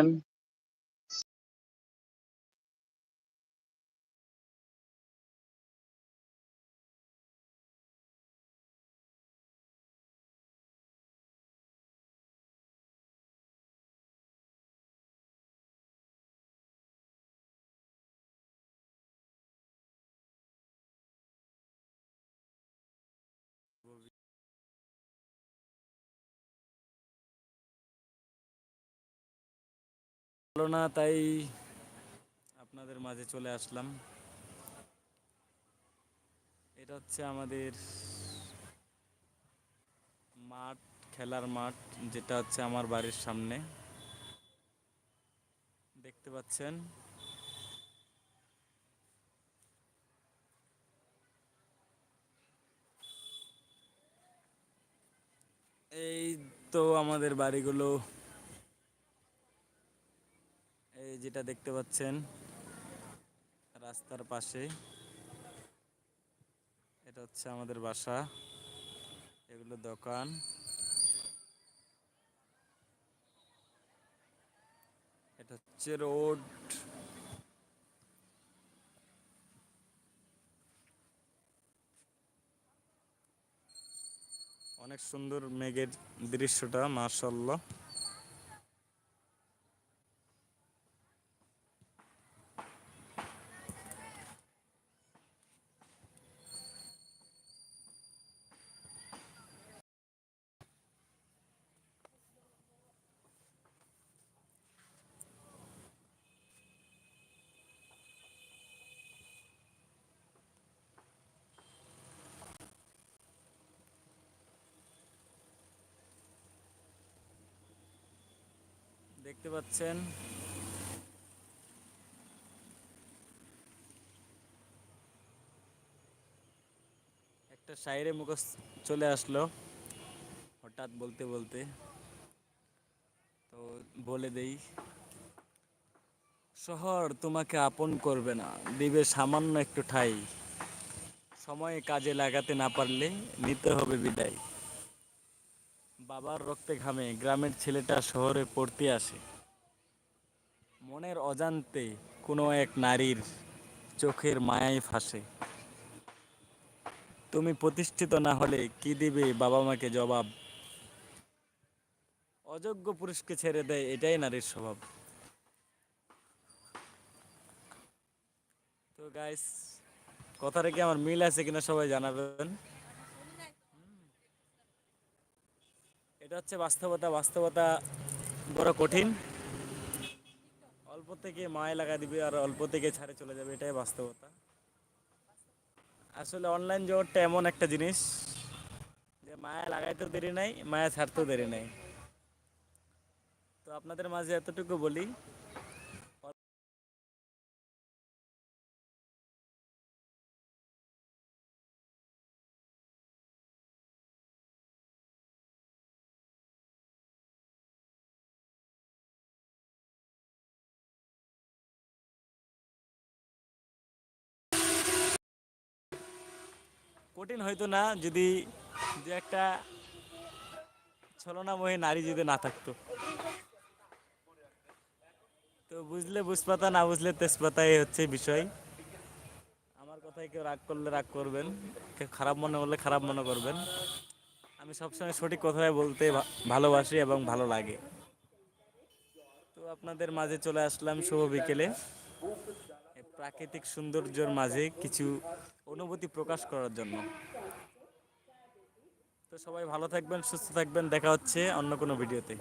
him ভালো না, তাই আপনাদের মাঝে চলে আসলাম। এটা হচ্ছে আমাদের মাঠ, খেলার মাঠ, যেটা হচ্ছে আমার বাড়ির সামনে। দেখতে পাচ্ছেন? এই তো আমাদের বাড়িগুলো যেটা দেখতে পাচ্ছেন, রাস্তার পাশে। এটা হচ্ছে আমাদের বাসা, এগুলো দোকান। এটা হচ্ছে রোড। অনেক সুন্দর মেঘের দৃশ্যটা মার্শাল্লাহ দেখতে পাচ্ছেন। একটা শায়রে মুখস্থ চলে আসলো, হঠাৎ বলতে বলতে। তো বলে দেই, শহর তোমাকে আপন করবে না, দিবে সামান্য একটু ঠাই। সময়ে কাজে লাগাতে না পারলে নিতে হবে বিদায়। বাবার রক্তে ঘামে গ্রামের ছেলেটা শহরে পড়তে আসে। মনের অজান্তে কোনো এক নারীর চোখের মায়ায় ফাঁসে। তুমি প্রতিষ্ঠিত না হলে কি দিবে বাবা মাকে জবাব? অযোগ্য পুরুষকে ছেড়ে দেয় এটাই নারীর স্বভাব। তো গাইস কথাটা কি আমার মিল আছে কিনা সবাই জানাবেন। এটা হচ্ছে বাস্তবতা বাস্তবতা বড় কঠিন। অল্প থেকে মায় লাগা দিবে আর অল্প থেকে ছাড়ে চলে যাবে, এটাই বাস্তবতা। আসলে অনলাইন জগৎটা এমন একটা জিনিস যে মায়া লাগাইতেও দেরি নাই, মায়া ছাড়তেও দেরি নাই। তো আপনাদের মাঝে এতটুকু বলি কঠিন হয়তো না, যদি যে একটা ছলনাময়ী নারী যদি না থাকতো। তো বুঝলে বুঝপাতা, না বুঝলে তেজপাতা, এই হচ্ছে বিষয়। আমার কথায় কেউ রাগ করলে রাগ করবেন, কেউ খারাপ মনে করলে খারাপ মনে করবেন। আমি সবসময় সঠিক কথাই বলতে ভালোবাসি এবং ভালো লাগে। তো আপনাদের মাঝে চলে আসলাম শুভ বিকেলে। প্রাকৃতিক সৌন্দর্যের মাঝে কিছু অনুভূতি প্রকাশ করার জন্য। তো সবাই ভালো থাকবেন, সুস্থ থাকবেন, দেখা হচ্ছে অন্য কোনো ভিডিওতে।